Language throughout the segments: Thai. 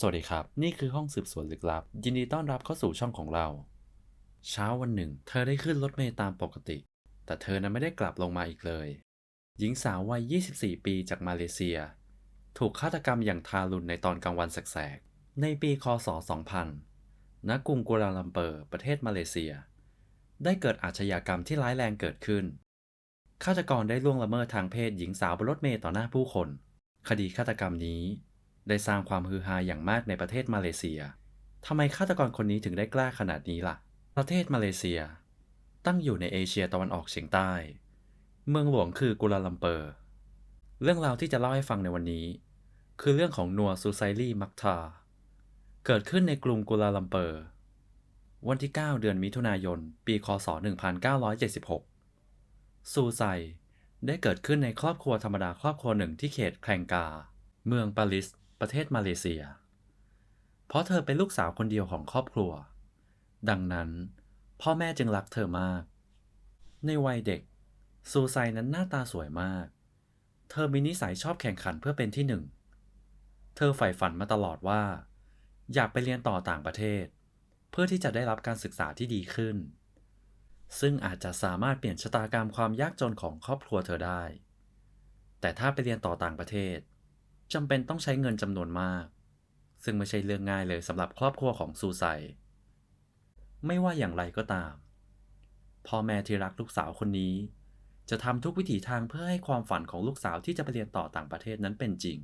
สวัสดีครับ นี่คือห้องสืบสวนลึกลับ ยินดีต้อนรับเข้าสู่ช่องของเรา เช้าวันหนึ่ง เธอได้ขึ้นรถเมล์ตามปกติ แต่เธอนั้นไม่ได้กลับลงมาอีกเลย หญิงสาววัย 24 ปีจากมาเลเซีย ถูกฆาตกรรมอย่างทารุณในตอนกลางวันแสกๆในปีคศ 2000 ณ กรุงกัวลาลัมเปอร์ ประเทศมาเลเซีย ได้เกิดอาชญากรรมที่ร้ายแรงเกิดขึ้น ฆาตกรได้ล่วงละเมิดทางเพศหญิงสาวบนรถเมล์ต่อหน้าผู้คน คดีฆาตกรรมนี้ ได้สร้างความฮือฮาอย่างมากในประเทศมาเลเซียทำไมฆาตกรคนนี้ถึงได้กล้าขนาดนี้ล่ะ ประเทศมาเลเซีย ตั้งอยู่ในเอเชียตะวันออกเฉียงใต้ เมืองหลวงคือกัวลาลัมเปอร์ เรื่องราวที่จะเล่าให้ฟังในวันนี้ คือเรื่องของนัวซูไซลี่มักทา เกิดขึ้นในกรุงกัวลาลัมเปอร์ วันที่ 9 เดือนมิถุนายน ปี คศ 1976 ซูไซได้เกิดขึ้นในครอบครัวธรรมดาครอบครัวหนึ่งที่เขตแคลงกา เมืองปาริส ประเทศมาเลเซีย เพราะเธอเป็นลูกสาวคนเดียวของครอบครัว ดังนั้น พ่อแม่จึงรักเธอมาก ในวัยเด็ก ซูไซนั้นหน้าตาสวยมาก เธอมีนิสัยชอบแข่งขันเพื่อเป็นที่หนึ่ง เธอใฝ่ฝันมาตลอดว่า อยากไปเรียนต่อต่างประเทศ เพื่อที่จะได้รับการศึกษาที่ดีขึ้น ซึ่งอาจจะสามารถเปลี่ยนชะตากรรมความยากจนของครอบครัวเธอได้ แต่ถ้าไปเรียนต่อต่างประเทศ จำเป็นต้องใช้เงินจำนวนมาก ซึ่งไม่ใช่เรื่องง่ายเลยสำหรับครอบครัวของซูไซ ไม่ว่าอย่างไรก็ตาม พ่อแม่ที่รักลูกสาวคนนี้ จะทำทุกวิถีทางเพื่อให้ความฝันของลูกสาวที่จะไปเรียนต่อต่างประเทศนั้นเป็นจริง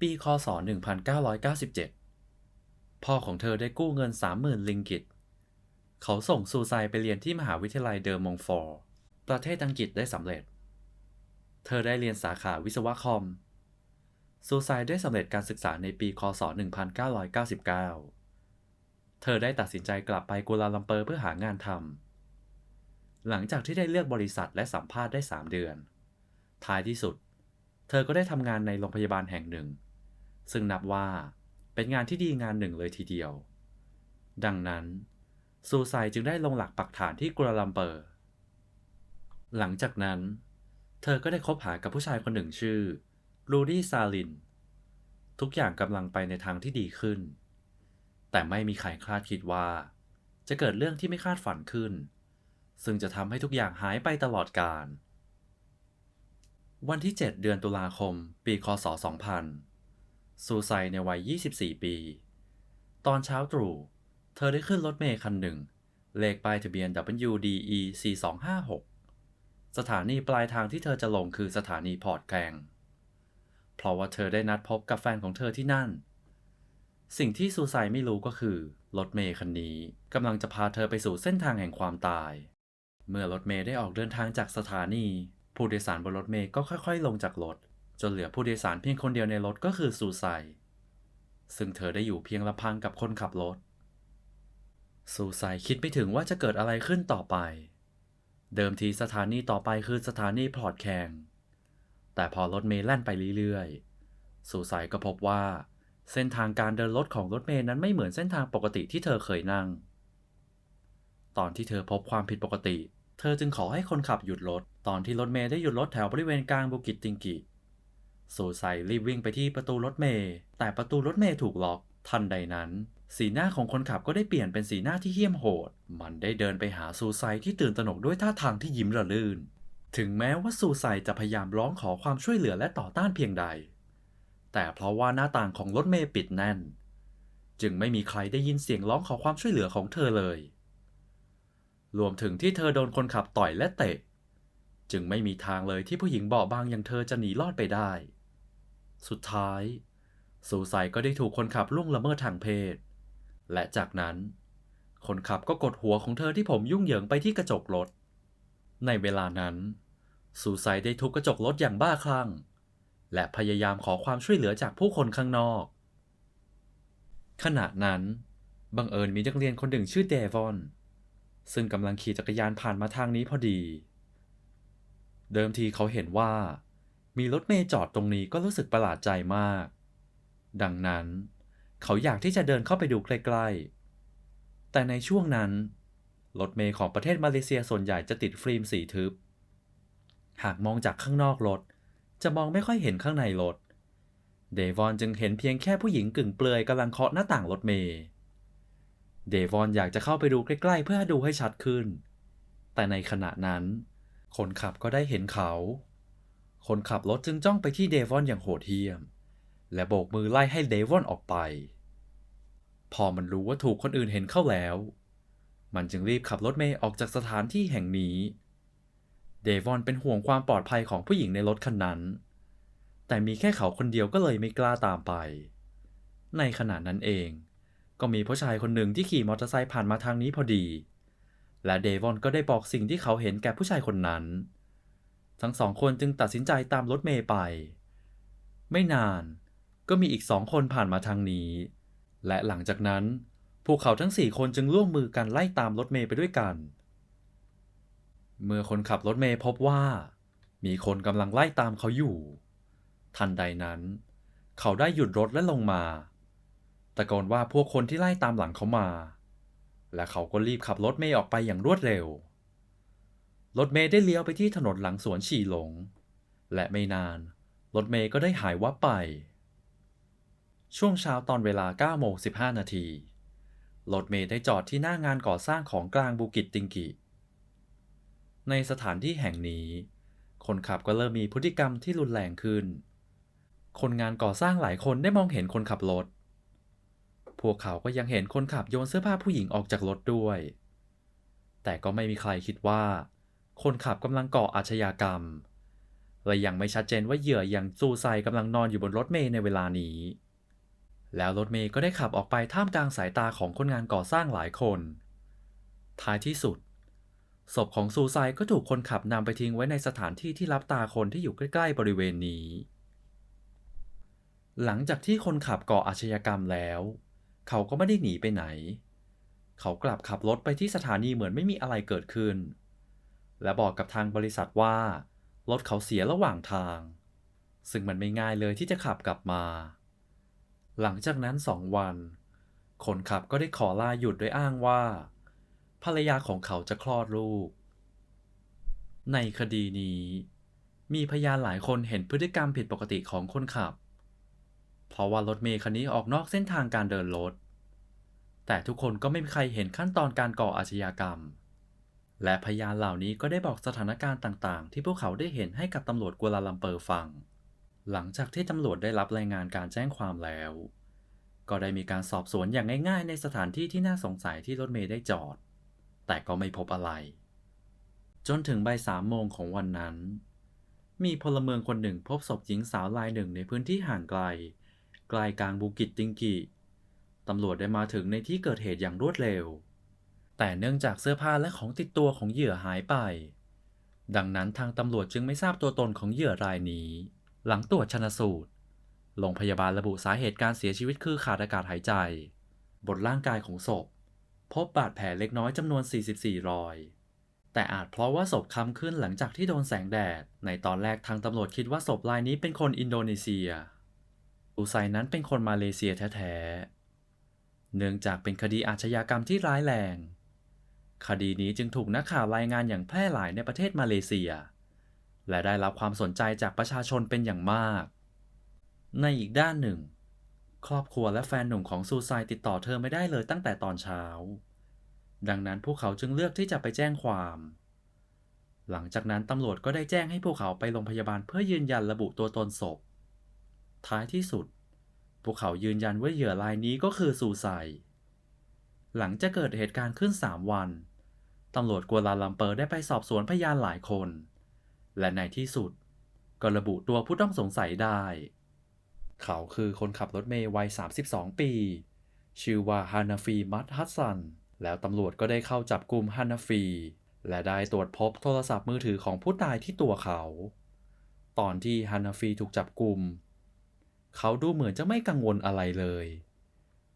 ปี คศ 1997 พ่อของเธอได้กู้เงิน 30,000 ลิงกิต เขาส่งซูไซไปเรียนที่มหาวิทยาลัยเดอร์มองฟอร์ ประเทศอังกฤษได้สำเร็จ เธอได้เรียนสาขาวิศวะคอม ซูไซได้สำเร็จการศึกษาในปีคศ 1999 เธอได้ตัดสินใจกลับไปกัวลาลัมเปอร์เพื่อหางานทำ หลังจากที่ได้เลือกบริษัทและสัมภาษณ์ได้ 3 เดือน ท้ายที่สุด เธอก็ได้ทำงานในโรงพยาบาลแห่งหนึ่ง ซึ่งนับว่าเป็นงานที่ดีงานหนึ่งเลยทีเดียว ดังนั้น ซูไซจึงได้ลงหลักปักฐานที่กัวลาลัมเปอร์ หลังจากนั้น เธอก็ได้คบหากับผู้ชายคนหนึ่งชื่อรูดี้ซาลิน ทุกอย่างกำลังไปในทางที่ดีขึ้น แต่ไม่มีใครคาดคิดว่า จะเกิดเรื่องที่ไม่คาดฝันขึ้น ซึ่งจะทำให้ทุกอย่างหายไปตลอดกาลวันที่ 7 เดือนตุลาคม ปี คศ 2000 ซูไซในวัย 24 ปี ตอนเช้าตรู่ เธอได้ขึ้นรถเมล์คันหนึ่ง เลขป้ายทะเบียน WDE 4256 สถานีปลายทางที่เธอจะลงคือสถานีพอร์ตแกงเพราะว่าเธอได้นัดพบกับแฟนของเธอที่นั่น สิ่งที่ซูไซไม่รู้ก็คือ รถเมล์คันนี้กำลังจะพาเธอไปสู่เส้นทางแห่งความตาย เมื่อรถเมล์ได้ออกเดินทางจากสถานี ผู้โดยสารบนรถเมล์ก็ค่อยๆ ลงจากรถ จนเหลือผู้โดยสารเพียงคนเดียวในรถก็คือซูไซซึ่งเธอได้อยู่เพียงลำพังกับคนขับรถซูไซคิดไม่ถึงว่าจะเกิดอะไรขึ้นต่อไป เดิมทีสถานีต่อไปคือสถานีพอร์ตแคง แต่พอรถเมล์แล่นไปเรื่อยๆซูไซก็พบว่า เส้นทางการเดินรถของรถเมล์นั้นไม่เหมือนเส้นทางปกติที่เธอเคยนั่ง ตอนที่เธอพบความผิดปกติ เธอจึงขอให้คนขับหยุดรถ ตอนที่รถเมล์ได้หยุดรถแถวบริเวณกลางบุกิตติงกิซูไซรีบวิ่งไปที่ประตูรถเมล์แต่ประตูรถเมล์ถูกล็อก ทันใดนั้น สีหน้าของคนขับก็ได้เปลี่ยนเป็นสีหน้าที่เหี้ยมโหด มันได้เดินไปหาซูไซที่ตื่นตระหนกด้วยท่าทางที่ยิ้มระลื่น ถึงแม้ว่าซูไซจะพยายามร้องขอความช่วยเหลือและต่อต้านเพียงใด แต่เพราะว่าหน้าต่างของรถเมล์ปิดแน่น จึงไม่มีใครได้ยินเสียงร้องขอความช่วยเหลือของเธอเลย รวมถึงที่เธอโดนคนขับต่อยและเตะ จึงไม่มีทางเลยที่ผู้หญิงเบาบางอย่างเธอจะหนีรอดไปได้ สุดท้ายซูไซก็ได้ถูกคนขับล่วงละเมิดทางเพศ และจากนั้น คนขับก็กดหัวของเธอที่ผมยุ่งเหยิงไปที่กระจกรถ ในเวลานั้นซูไซได้ทุบกระจกรถอย่างบ้าคลั่ง และพยายามขอความช่วยเหลือจากผู้คนข้างนอก ขณะนั้น บังเอิญมีนักเรียนคนหนึ่งชื่อเดวอน ซึ่งกำลังขี่จักรยานผ่านมาทางนี้พอดี เดิมทีเขาเห็นว่า มีรถเมล์จอดตรงนี้ก็รู้สึกประหลาดใจมาก ดังนั้นเเขาอยากที่จะเดินเข้าไปดูใกล้ๆ แต่ในช่วงนั้น รถเมล์ของประเทศมาเลเซียส่วนใหญ่จะติดฟิล์มสีทึบ หากมองจากข้างนอกรถ จะมองไม่ค่อยเห็นข้างในรถ เดวอนจึงเห็นเพียงแค่ผู้หญิงกึ่งเปลือยกำลังเคาะหน้าต่างรถเมล์ เดวอนอยากจะเข้าไปดูใกล้ๆ เพื่อดูให้ชัดขึ้น แต่ในขณะนั้น คนขับก็ได้เห็นเขา คนขับรถจึงจ้องไปที่เดวอนอย่างโหดเหี้ยม และโบกมือไล่ให้เดวอนออกไป พอมันรู้ว่าถูกคนอื่นเห็นเข้าแล้ว มันจึงรีบขับรถเมล์ออกจากสถานที่แห่งนี้ เดวอนเป็นห่วงความปลอดภัยของผู้หญิงในรถคันนั้น แต่มีแค่เขาคนเดียวก็เลยไม่กล้าตามไป ในขณะนั้นเอง ก็มีผู้ชายคนหนึ่งที่ขี่มอเตอร์ไซค์ผ่านมาทางนี้พอดี และเดวอนก็ได้บอกสิ่งที่เขาเห็นแก่ผู้ชายคนนั้น ทั้งสองคนจึงตัดสินใจตามรถเมล์ไป ไม่นาน ก็มีอีกสองคนผ่านมาทางนี้ และหลังจากนั้น พวกเขาทั้งสี่คนจึงร่วมมือกันไล่ตามรถเมล์ไปด้วยกัน เมื่อคนขับรถเมล์พบว่า มีคนกำลังไล่ตามเขาอยู่ ทันใดนั้น เขาได้หยุดรถและลงมาตะโกนว่าพวกคนที่ไล่ตามหลังเขามา และเขาก็รีบขับรถเมล์ออกไปอย่างรวดเร็ว รถเมล์ได้เลี้ยวไปที่ถนนหลังสวนฉี่หลง และไม่นาน รถเมล์ก็ได้หายวับไป ช่วงเช้าตอนเวลา9โมง15 นาทีรถเมล์ได้จอดที่หน้างานก่อสร้างของกลางบูกิตติงกิ ในสถานที่แห่งนี้ คนขับก็เริ่มมีพฤติกรรมที่รุนแรงขึ้น คนงานก่อสร้างหลายคนได้มองเห็นคนขับรถ พวกเขาก็ยังเห็นคนขับโยนเสื้อผ้าผู้หญิงออกจากรถด้วย แต่ก็ไม่มีใครคิดว่า คนขับกำลังก่ออาชญากรรม และยังไม่ชัดเจนว่าเหยื่ออย่างซูไซกำลังนอนอยู่บนรถเมล์ในเวลานี้ แล้วรถเมล์ก็ได้ขับออกไปท่ามกลางสายตาของคนงานก่อสร้างหลายคน ท้ายที่สุด ศพของซูไซก็ถูกคนขับนำไปทิ้งไว้ในสถานที่ที่รับตาคนที่อยู่ใกล้ ๆ บริเวณนี้ หลังจากที่คนขับก่ออาชญากรรมแล้ว เขาก็ไม่ได้หนีไปไหน เขากลับขับรถไปที่สถานีเหมือนไม่มีอะไรเกิดขึ้น และบอกกับทางบริษัทว่ารถเขาเสียระหว่างทาง ซึ่งมันไม่ง่ายเลยที่จะขับกลับมา หลังจากนั้นสองวัน คนขับก็ได้ขอลาหยุดโดยอ้างว่า ภรรยาของเขาจะคลอดลูก ในคดีนี้ มีพยานหลายคนเห็นพฤติกรรมผิดปกติของคนขับ เพราะว่ารถเมล์คันนี้ออกนอกเส้นทางการเดินรถ แต่ทุกคนก็ไม่มีใครเห็นขั้นตอนการก่ออาชญากรรม และพยานเหล่านี้ก็ได้บอกสถานการณ์ต่าง ๆ ที่พวกเขาได้เห็นให้กับตำรวจกัวลาลัมเปอร์ฟัง หลังจากที่ตำรวจได้รับรายงานการแจ้งความแล้ว ก็ได้มีการสอบสวนอย่างง่ายๆ ในสถานที่ที่น่าสงสัยที่รถเมล์ได้จอด แต่ก็ไม่พบอะไร จนถึงบ่ายสามโมงของวันนั้น มีพลเมืองคนหนึ่งพบศพหญิงสาวรายหนึ่งในพื้นที่ห่างไกลไกลกลางบูกิตติงกิตำรวจได้มาถึงในที่เกิดเหตุอย่างรวดเร็ว แต่เนื่องจากเสื้อผ้าและของติดตัวของเหยื่อหายไป ดังนั้นทางตำรวจจึงไม่ทราบตัวตนของเหยื่อรายนี้ หลังตรวจชนสูตร โรงพยาบาลระบุสาเหตุการเสียชีวิตคือขาดอากาศหายใจ บนร่างกายของศพ พบบาดแผลเล็กน้อยจำนวน 44 รอย แต่อาจเพราะว่าศพค้ำขึ้นหลังจากที่โดนแสงแดด ในตอนแรกทางตำรวจคิดว่าศพรายนี้เป็นคนอินโดนีเซียอูไซนั้นเป็นคนมาเลเซียแท้ๆ เนื่องจากเป็นคดีอาชญากรรมที่ร้ายแรง คดีนี้จึงถูกนักข่าวรายงานอย่างแพร่หลายในประเทศมาเลเซีย และได้รับความสนใจจากประชาชนเป็นอย่างมาก ในอีกด้านหนึ่ง ครอบครัวและแฟนหนุ่มของซูไซติดต่อเธอไม่ได้เลยตั้งแต่ตอนเช้า ดังนั้นพวกเขาจึงเลือกที่จะไปแจ้งความ หลังจากนั้นตำรวจก็ได้แจ้งให้พวกเขาไปโรงพยาบาลเพื่อยืนยันระบุตัวตนศพ ท้ายที่สุด พวกเขายืนยันว่าเหยื่อรายนี้ก็คือซูไซหลังจากเกิดเหตุการณ์ขึ้น 3 วัน ตำรวจกัวลาลัมเปอร์ได้ไปสอบสวนพยานหลายคน และในที่สุดก็ระบุตัวผู้ต้องสงสัยได้ เขาคือคนขับรถเมย์วัย 32 ปี ชื่อว่าฮานาฟีมัตฮัสซัน แล้วตำรวจก็ได้เข้าจับกลุ่มฮานาฟี และได้ตรวจพบโทรศัพท์มือถือของผู้ตายที่ตัวเขา ตอนที่ฮานาฟีถูกจับกลุ่ม เขาดูเหมือนจะไม่กังวลอะไรเลย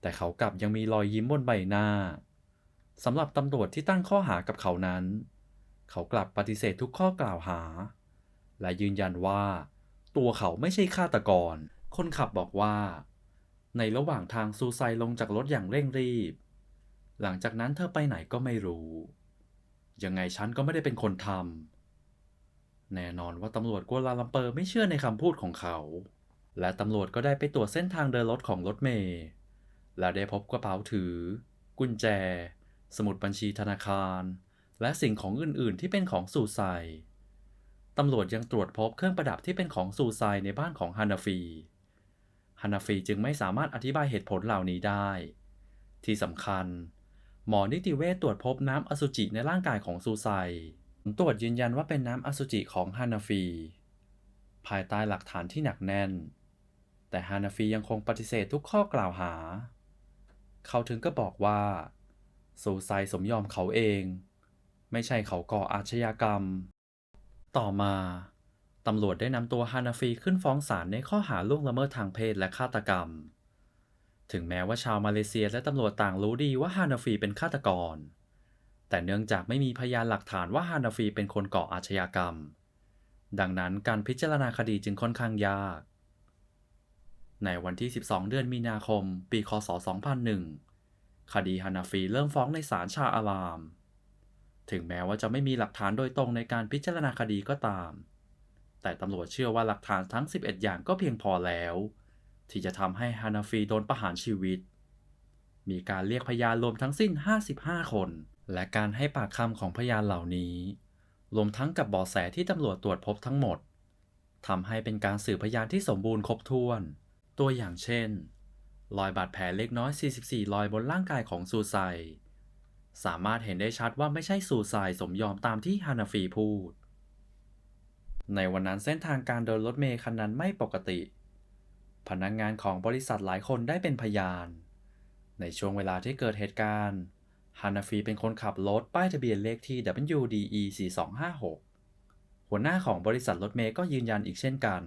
แต่เขากลับยังมีรอยยิ้มบนใบหน้าสำหรับตำรวจที่ตั้งข้อหากับเขานั้น เขากลับปฏิเสธทุกข้อกล่าวหา และยืนยันว่า ตัวเขาไม่ใช่ฆาตกร คนขับบอกว่า ในระหว่างทางซูไซลงจากรถอย่างเร่งรีบ หลังจากนั้นเธอไปไหนก็ไม่รู้ ยังไงฉันก็ไม่ได้เป็นคนทำแน่นอนว่าตำรวจกัวลาลัมเปอร์ไม่เชื่อในคำพูดของเขา และตำรวจก็ได้ไปตรวจเส้นทางเดินรถของรถเมย์และได้พบกระเป๋าถือ กุญแจ สมุดบัญชีธนาคาร และสิ่งของอื่น ๆ ที่เป็นของซูไซตำรวจยังตรวจพบเครื่องประดับที่เป็นของซูไซในบ้านของฮานาฟีฮานาฟีจึงไม่สามารถอธิบายเหตุผลเหล่านี้ได้ ที่สำคัญ หมอนิติเวชตรวจพบน้ำอสุจิในร่างกายของซูไซตรวจยืนยันว่าเป็นน้ำอสุจิของฮานาฟี ภายใต้หลักฐานที่หนักแน่น แต่ฮานาฟียังคงปฏิเสธทุกข้อกล่าวหา เขาถึงก็บอกว่าซูไซสมยอมเขาเอง ไม่ใช่เขาก่ออาชญากรรม ต่อมาตำรวจได้นำตัวฮานาฟีขึ้นฟ้องศาลในข้อหาล่วงละเมิดทางเพศและฆาตกรรม ถึงแม้ว่าชาวมาเลเซียและตำรวจต่างรู้ดีว่าฮานาฟีเป็นฆาตกร แต่เนื่องจากไม่มีพยานหลักฐานว่าฮานาฟีเป็นคนก่ออาชญากรรม ดังนั้นการพิจารณาคดีจึงค่อนข้างยาก ในวันที่ 12 เดือนมีนาคม ปี คศ 2001 คดีฮานาฟีเริ่มฟ้องในศาลชาอาราม ถึงแม้ว่าจะไม่มีหลักฐานโดยตรงในการพิจารณาคดีก็ตาม แต่ตำรวจเชื่อว่าหลักฐานทั้ง 11 อย่างก็เพียงพอแล้ว ที่จะทำให้ฮานาฟีโดนประหารชีวิต มีการเรียกพยานรวมทั้งสิ้น 55 คน และการให้ปากคำของพยานเหล่านี้ รวมทั้งกับเบาะแสที่ตำรวจตรวจพบทั้งหมดทำให้เป็นการสืบพยานที่สมบูรณ์ครบถ้วน ตัวอย่างเช่น รอยบาดแผลเล็กน้อย 44 รอยบนร่างกายของซูไซ สามารถเห็นได้ชัดว่าไม่ใช่ซูไซสมยอมตามที่ฮานาฟีพูด ในวันนั้นเส้นทางการเดินรถเมล์คันนั้นไม่ปกติ พนักงงานของบริษัทหลายคนได้เป็นพยาน ในช่วงเวลาที่เกิดเหตุการณ์ฮานาฟีเป็นคนขับรถป้ายทะเบียนเลขที่ WDE 4256 หัวหน้าของบริษัทรถเมล์ก็ยืนยันอีกเช่นกัน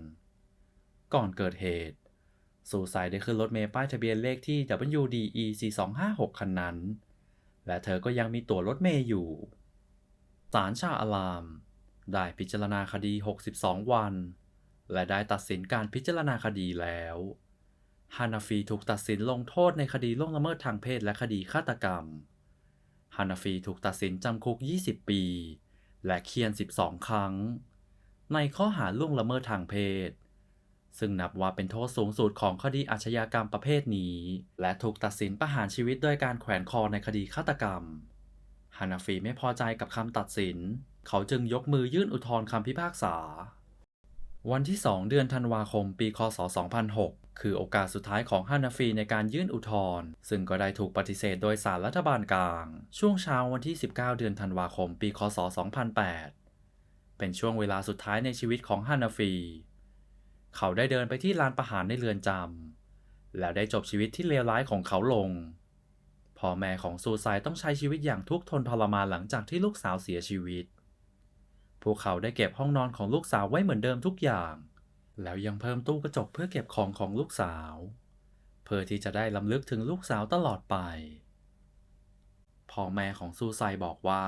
ก่อนเกิดเหตุซูไซได้ขึ้นรถเมล์ป้ายทะเบียนเลขที่ WDE 4256 คันนั้น และเธอก็ยังมีตั๋วรถเมล์อยู่ศาลชาอาราม ได้พิจารณาคดี 62 วัน และได้ตัดสินการพิจารณาคดีแล้วฮานาฟีถูกตัดสินลงโทษในคดีล่วงละเมิดทางเพศและคดีฆาตกรรมฮานาฟีถูกตัดสินจำคุก 20 ปี และเคียน 12 ครั้ง ในข้อหาล่วงละเมิดทางเพศ ซึ่งนับว่าเป็นโทษสูงสุดของคดีอาชญากรรมประเภทนี้ และถูกตัดสินประหารชีวิตด้วยการแขวนคอในคดีฆาตกรรม ฮานาฟีไม่พอใจกับคำตัดสิน เขาจึงยกมือยื่นอุทธรณ์คำพิพากษา วันที่ 2 เดือนธันวาคม ปี คศ 2006 คือโอกาสสุดท้ายของฮานาฟีในการยื่นอุทธรณ์ ซึ่งก็ได้ถูกปฏิเสธโดยศาลรัฐบาลกลาง ช่วงเช้าวันที่ 19 เดือนธันวาคม ปี คศ 2008 เป็นช่วงเวลาสุดท้ายในชีวิตของฮานาฟี เขาได้เดินไปที่ลานประหารในเรือนจำแล้วได้จบชีวิตที่เลวร้ายของเขาลงพ่อแม่ของซูไซต้องใช้ชีวิตอย่างทุกข์ทนทรมานหลังจากที่ลูกสาวเสียชีวิต พวกเขาได้เก็บห้องนอนของลูกสาวไว้เหมือนเดิมทุกอย่าง แล้วยังเพิ่มตู้กระจกเพื่อเก็บของของลูกสาว เพื่อที่จะได้ลำลึกถึงลูกสาวตลอดไป พ่อแม่ของซูไซบอกว่า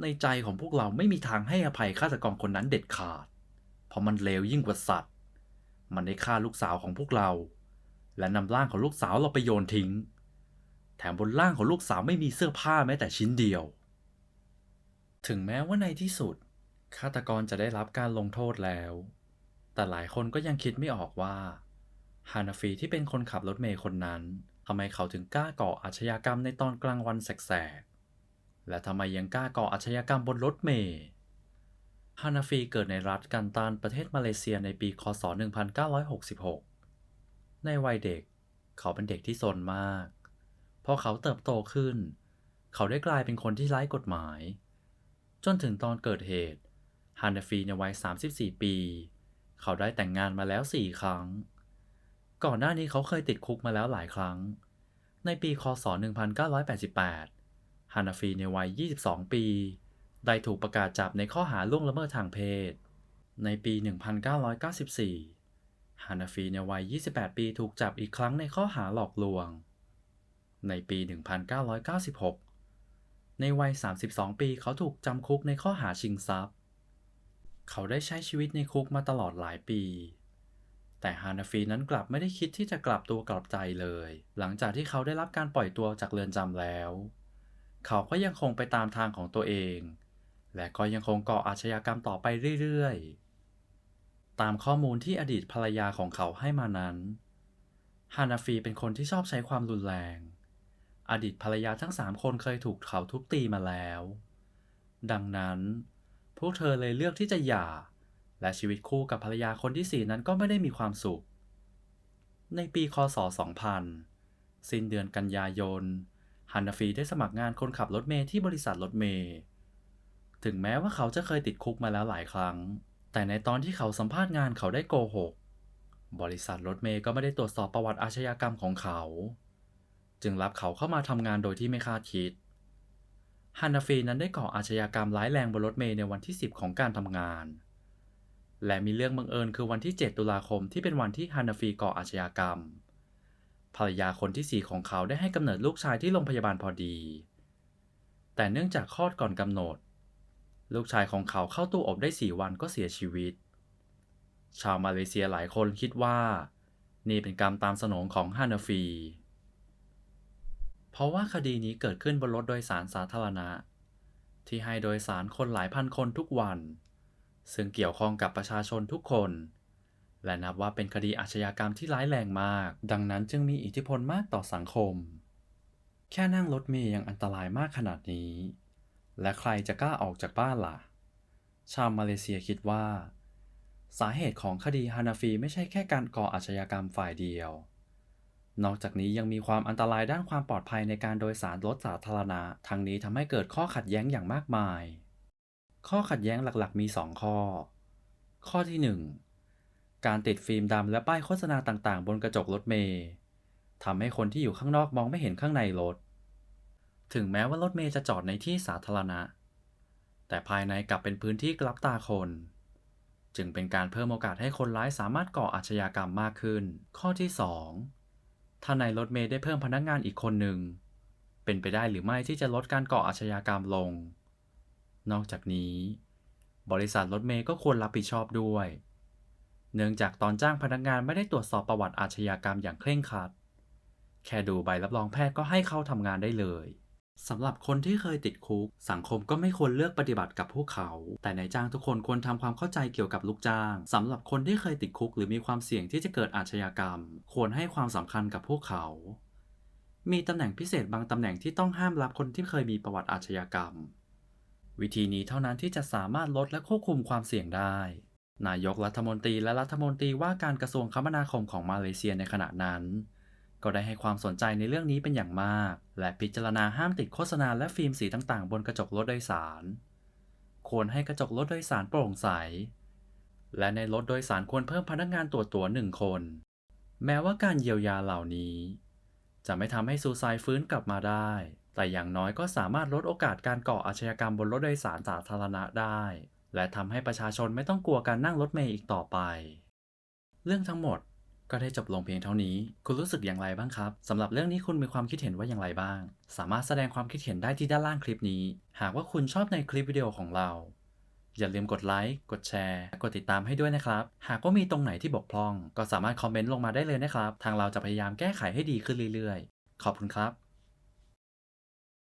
ในใจของพวกเราไม่มีทางให้อภัยฆาตกรคนนั้นเด็ดขาด เพราะมันเลวยิ่งกว่าสัตว์ มันได้ฆ่าลูกสาวของพวกเรา และนำร่างของลูกสาวเราไปโยนทิ้ง แถมบนร่างของลูกสาวไม่มีเสื้อผ้าแม้แต่ชิ้นเดียว ถึงแม้ว่าในที่สุดฆาตกรจะได้รับการลงโทษแล้ว แต่หลายคนก็ยังคิดไม่ออกว่าฮานาฟีที่เป็นคนขับรถเมย์คนนั้นทำไมเขาถึงกล้าก่ออาชญากรรมในตอนกลางวันแสกๆและทำไมยังกล้าก่ออาชญากรรมบนรถเมย์ ฮานาฟีเกิดในรัฐกันตานประเทศมาเลเซียในปี คศ 1966 ในวัยเด็ก เขาเป็นเด็กที่ซนมาก พอเขาเติบโตขึ้น เขาได้กลายเป็นคนที่ไร้กฎหมาย จนถึงตอนเกิดเหตุ ฮานาฟีในวัย 34 ปี เขาได้แต่งงานมาแล้ว 4 ครั้ง ก่อนหน้านี้เขาเคยติดคุกมาแล้วหลายครั้ง ในปี คศ 1988 ฮานาฟีในวัย 22 ปี ได้ถูกประกาศจับในข้อหาล่วงละเมิดทางเพศ ในปี 1994 ฮานาฟีในวัย 28 ปีถูกจับอีกครั้งในข้อหาหลอกลวง ในปี 1996 ในวัย 32 ปีเขาถูกจำคุกในข้อหาชิงทรัพย์ เขาได้ใช้ชีวิตในคุกมาตลอดหลายปีแต่ฮานาฟีนั้นกลับไม่ได้คิดที่จะกลับตัวกลับใจเลย หลังจากที่เขาได้รับการปล่อยตัวจากเรือนจำแล้ว เขาก็ยังคงไปตามทางของตัวเอง และก็ยังคงก่ออาชญากรรมต่อไปเรื่อยๆ ตามข้อมูลที่อดีตภรรยาของเขาให้มานั้น ฮานาฟีเป็นคนที่ชอบใช้ความรุนแรง อดีตภรรยาทั้งสามคนเคยถูกเขาทุบตีมาแล้ว ดังนั้น พวกเธอเลยเลือกที่จะหย่า และชีวิตคู่กับภรรยาคนที่สี่นั้นก็ไม่ได้มีความสุข ในปีคศ 2000 สิ้นเดือนกันยายนฮันนาฟีได้สมัครงานคนขับรถเมล์ที่บริษัทรถเมล์ ถึงแม้ว่าเขาจะเคยติดคุกมาแล้วหลายครั้ง แต่ในตอนที่เขาสัมภาษณ์งานเขาได้โกหก บริษัทรถเมล์ก็ไม่ได้ตรวจสอบประวัติอาชญากรรมของเขา จึงรับเขาเข้ามาทำงานโดยที่ไม่คาดคิดฮันนาฟีนั้นได้ก่ออาชญากรรมร้ายแรงบนรถเมล์ในวันที่ 10 ของการทำงาน และมีเรื่องบังเอิญคือวันที่ 7 ตุลาคมที่เป็นวันที่ฮันนาฟีก่ออาชญากรรม ภรรยาคนที่ 4 ของเขาได้ให้กำเนิดลูกชายที่โรงพยาบาลพอดี แต่เนื่องจากคลอดก่อนกำหนด ลูกชายของเขาเข้าตู้อบได้ 4 วันก็เสียชีวิต ชาวมาเลเซียหลายคนคิดว่า นี่เป็นกรรมตามสนองของฮานาฟี เพราะว่าคดีนี้เกิดขึ้นบนรถโดยสารสาธารณะ ที่ให้โดยสารคนหลายพันคนทุกวัน ซึ่งเกี่ยวข้องกับประชาชนทุกคน และนับว่าเป็นคดีอาชญากรรมที่ร้ายแรงมาก ดังนั้นจึงมีอิทธิพลมากต่อสังคม แค่นั่งรถเมย์ยังอันตรายมากขนาดนี้ และใครจะกล้าออกจากบ้านล่ะ ชาวมาเลเซียคิดว่า สาเหตุของคดีฮานาฟีไม่ใช่แค่การก่ออาชญากรรมฝ่ายเดียว นอกจากนี้ยังมีความอันตรายด้านความปลอดภัยในการโดยสารรถสาธารณะ ทั้งนี้ทำให้เกิดข้อขัดแย้งอย่างมากมาย ข้อขัดแย้งหลักๆ มี 2 ข้อ ข้อที่ 1 การติดฟิล์มดำและป้ายโฆษณาต่างๆ บนกระจกรถเมล์ทำให้คนที่อยู่ข้างนอกมองไม่เห็นข้างในรถ ถึงแม้ว่ารถเมล์จะจอดในที่สาธารณะ แต่ภายในกลับเป็นพื้นที่กลับตาคน จึงเป็นการเพิ่มโอกาสให้คนร้ายสามารถก่ออาชญากรรมมากขึ้น ข้อที่ 2 ถ้าในรถเมล์ได้เพิ่มพนักงานอีกคนหนึ่ง เป็นไปได้หรือไม่ที่จะลดการก่ออาชญากรรมลง นอกจากนี้ บริษัทรถเมล์ก็ควรรับผิดชอบด้วย เนื่องจากตอนจ้างพนักงานไม่ได้ตรวจสอบประวัติอาชญากรรมอย่างเคร่งครัด แค่ดูใบรับรองแพทย์ก็ให้เข้าทำงานได้เลย สำหรับคนที่เคยติดคุก สังคมก็ไม่ควรเลือกปฏิบัติกับพวกเขา แต่นายจ้างทุกคนควรทำความเข้าใจเกี่ยวกับลูกจ้างสำหรับคนที่เคยติดคุกหรือมีความเสี่ยงที่จะเกิดอาชญากรรม ควรให้ความสำคัญกับพวกเขา มีตำแหน่งพิเศษบางตำแหน่งที่ต้องห้ามรับคนที่เคยมีประวัติอาชญากรรม วิธีนี้เท่านั้นที่จะสามารถลดและควบคุมความเสี่ยงได้ นายกรัฐมนตรีและรัฐมนตรีว่าการกระทรวงคมนาคมของมาเลเซียในขณะนั้น ก็ได้ให้ความสนใจในเรื่องนี้เป็นอย่างมาก และพิจารณาห้ามติดโฆษณาและฟิล์มสีต่างๆ บนกระจกรถโดยสาร ควรให้กระจกรถโดยสารโปร่งใส และในรถโดยสารควรเพิ่มพนักงานตรวจตัวหนึ่งคน แม้ว่าการเยียวยาเหล่านี้ จะไม่ทำให้ซูไซด์ฟื้นกลับมาได้ แต่อย่างน้อยก็สามารถลดโอกาสการก่ออาชญากรรมบนรถโดยสารสาธารณะได้ และทำให้ประชาชนไม่ต้องกลัวการนั่งรถเมล์อีกต่อไป เรื่องทั้งหมด ก็ได้จบลงเพียงเท่านี้ คุณรู้สึกอย่างไรบ้างครับสำหรับเรื่องนี้คุณมีความคิดเห็นว่าอย่างไรบ้าง สามารถแสดงความคิดเห็นได้ที่ด้านล่างคลิปนี้ หากว่าคุณชอบในคลิปวิดีโอของเรา อย่าลืมกดไลค์กดแชร์ กดติดตามให้ด้วยนะครับ หากว่ามีตรงไหนที่บกพร่อง ก็สามารถคอมเมนต์ลงมาได้เลยนะครับ ทางเราจะพยายามแก้ไขให้ดีขึ้นเรื่อยๆ ขอบคุณครับ